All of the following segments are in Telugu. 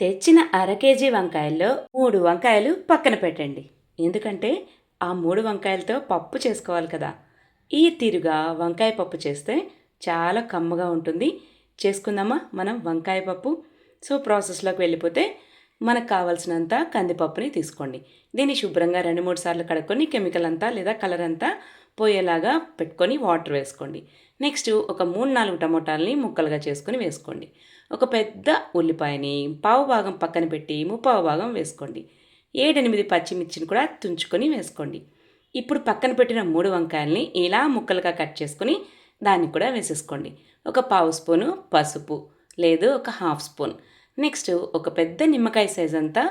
తెచ్చిన అర కేజీ వంకాయల్లో మూడు వంకాయలు పక్కన పెట్టండి. ఎందుకంటే ఆ మూడు వంకాయలతో పప్పు చేసుకోవాలి కదా. ఈ తీరుగా వంకాయ పప్పు చేస్తే చాలా కమ్మగా ఉంటుంది. చేసుకుందామా మనం వంకాయ పప్పు? సో ప్రాసెస్లోకి వెళ్ళిపోతే మనకు కావాల్సినంత కందిపప్పుని తీసుకోండి. దీన్ని శుభ్రంగా రెండు మూడు సార్లు కడుక్కొని కెమికల్ అంతా లేదా కలర్ అంతా పోయేలాగా పెట్టుకొని వాటర్ వేసుకోండి. నెక్స్ట్ ఒక మూడు నాలుగు టమోటాలని ముక్కలుగా చేసుకొని వేసుకోండి. ఒక పెద్ద ఉల్లిపాయని పావు భాగం పక్కన పెట్టి ముప్పావు భాగం వేసుకోండి. ఏడెనిమిది పచ్చిమిర్చిని కూడా తుంచుకొని వేసుకోండి. ఇప్పుడు పక్కన పెట్టిన మూడు వంకాయల్ని ఇలా ముక్కలుగా కట్ చేసుకొని దాన్ని కూడా వేసేసుకోండి. ఒక పావు స్పూను పసుపు లేదు ఒక హాఫ్ స్పూన్. నెక్స్ట్ ఒక పెద్ద నిమ్మకాయ సైజ్ అంతా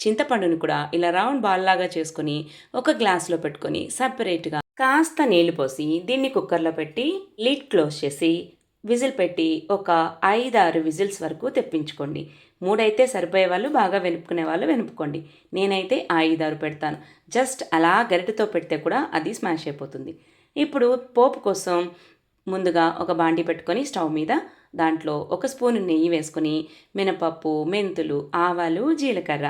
చింతపండుని కూడా ఇలా రౌండ్ బాల్ లాగా చేసుకొని ఒక గ్లాస్లో పెట్టుకొని సపరేట్గా కాస్త నీళ్ళు పోసి దీన్ని కుక్కర్లో పెట్టి లిడ్ క్లోజ్ చేసి విజిల్ పెట్టి ఒక ఐదారు విజిల్స్ వరకు తెప్పించుకోండి. మూడైతే సరిపోయే వాళ్ళు బాగా వెనుపుకునే వాళ్ళు వెనుపుకోండి. నేనైతే ఐదారు పెడతాను. జస్ట్ అలా గరిటతో పెడితే కూడా అది స్మాష్ అయిపోతుంది. ఇప్పుడు పోపు కోసం ముందుగా ఒక బాండి పెట్టుకొని స్టవ్ మీద దాంట్లో ఒక స్పూన్ నెయ్యి వేసుకొని మినపప్పు మెంతులు ఆవాలు జీలకర్ర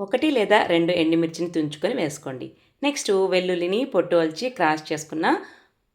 ఒకటి లేదా రెండు ఎండుమిర్చిని తుంచుకొని వేసుకోండి. నెక్స్ట్ వెల్లుల్లిని పొట్టు వలిచి క్రాష్ చేసుకున్న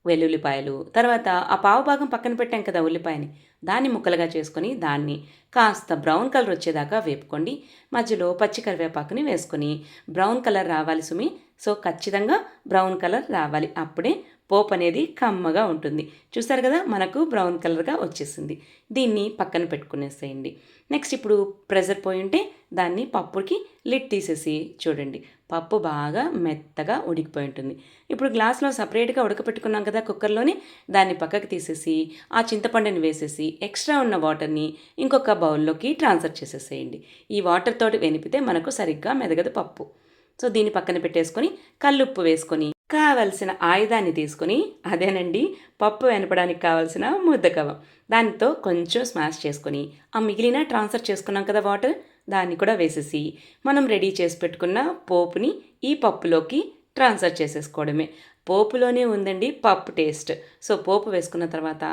వెల్లుల్లిపాయలు. తర్వాత ఆ పావు భాగం పక్కన పెట్టాం కదా ఉల్లిపాయని. దాన్ని ముక్కలుగా చేసుకొని దాన్ని కాస్త బ్రౌన్ కలర్ వచ్చేదాకా వేపుకోండి. మధ్యలో పచ్చి కరివేపాకుని వేసుకొని బ్రౌన్ కలర్ రావాలి సుమి. సో ఖచ్చితంగా బ్రౌన్ కలర్ రావాలి. అప్పుడే పోప్ అనేది కమ్మగా ఉంటుంది. చూసారు కదా మనకు బ్రౌన్ కలర్గా వచ్చేసింది. దీన్ని పక్కన పెట్టుకునేసేయండి. నెక్స్ట్ ఇప్పుడు ప్రెజర్ పోయి ఉంటే దాన్ని పప్పుకి లిడ్ తీసేసి చూడండి. పప్పు బాగా మెత్తగా ఉడికిపోయి ఉంటుంది. ఇప్పుడు గ్లాస్లో సపరేట్గా ఉడకపెట్టుకున్నాం కదా కుక్కర్లోని దాన్ని పక్కకి తీసేసి ఆ చింతపండుని వేసేసి ఎక్స్ట్రా ఉన్న వాటర్ని ఇంకొక బౌల్లోకి ట్రాన్స్ఫర్ చేసేసేయండి. ఈ వాటర్ తోటి వెనిపితే మనకు సరిగ్గా మెదగదు పప్పు. సో దీన్ని పక్కన పెట్టేసుకొని కల్లుప్పు వేసుకొని కావలసిన ఆయుధాన్ని తీసుకొని అదేనండి పప్పు వెనపడానికి కావలసిన ముద్దకవం దానితో కొంచెం స్మాష్ చేసుకొని ఆ మిగిలిన ట్రాన్స్ఫర్ చేసుకున్నాం కదా వాటర్ దాన్ని కూడా వేసేసి మనం రెడీ చేసి పెట్టుకున్న పోపుని ఈ పప్పులోకి ట్రాన్స్ఫర్ చేసేసుకోవడమే. పోపులోనే ఉందండి పప్పు టేస్ట్. సో పోపు వేసుకున్న తర్వాత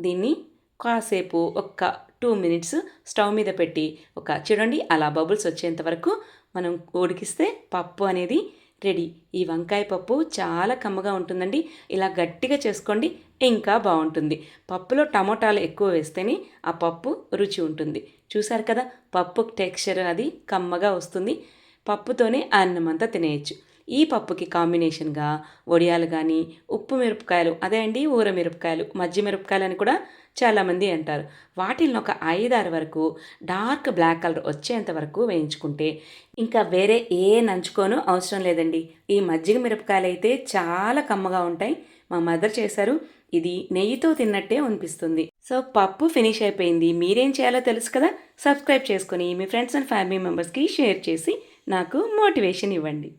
దీన్ని కాసేపు ఒక్క టూ మినిట్స్ స్టవ్ మీద పెట్టి ఒక చూడండి అలా బబుల్స్ వచ్చేంత వరకు మనం ఉడికిస్తే పప్పు అనేది రెడీ. ఈ వంకాయ పప్పు చాలా కమ్మగా ఉంటుందండి. ఇలా గట్టిగా చేసుకోండి ఇంకా బాగుంటుంది. పప్పులో టమోటాలు ఎక్కువ వేస్తేనే ఆ పప్పు రుచి ఉంటుంది. చూసారు కదా పప్పు టెక్స్చర్ అది కమ్మగా వస్తుంది. పప్పుతోనే అన్నం అంతా తినేయచ్చు. ఈ పప్పుకి కాంబినేషన్గా వడియాలు కానీ ఉప్పు మిరపకాయలు అదే అండి ఊర మిరపకాయలు మజ్జి మిరపకాయలు అని కూడా చాలామంది అంటారు. వాటిని ఒక ఐదారు వరకు డార్క్ బ్లాక్ కలర్ వచ్చేంత వరకు వేయించుకుంటే ఇంకా వేరే ఏ నంచుకోను అవసరం లేదండి. ఈ మజ్జిగ మిరపకాయలు అయితే చాలా కమ్మగా ఉంటాయి. మా మదర్ చేశారు. ఇది నెయ్యితో తిన్నట్టే అనిపిస్తుంది. సో పప్పు ఫినిష్ అయిపోయింది. మీరేం చేయాలో తెలుసు కదా? సబ్స్క్రైబ్ చేసుకొని మీ ఫ్రెండ్స్ అండ్ ఫ్యామిలీ మెంబర్స్కి షేర్ చేసి నాకు మోటివేషన్ ఇవ్వండి.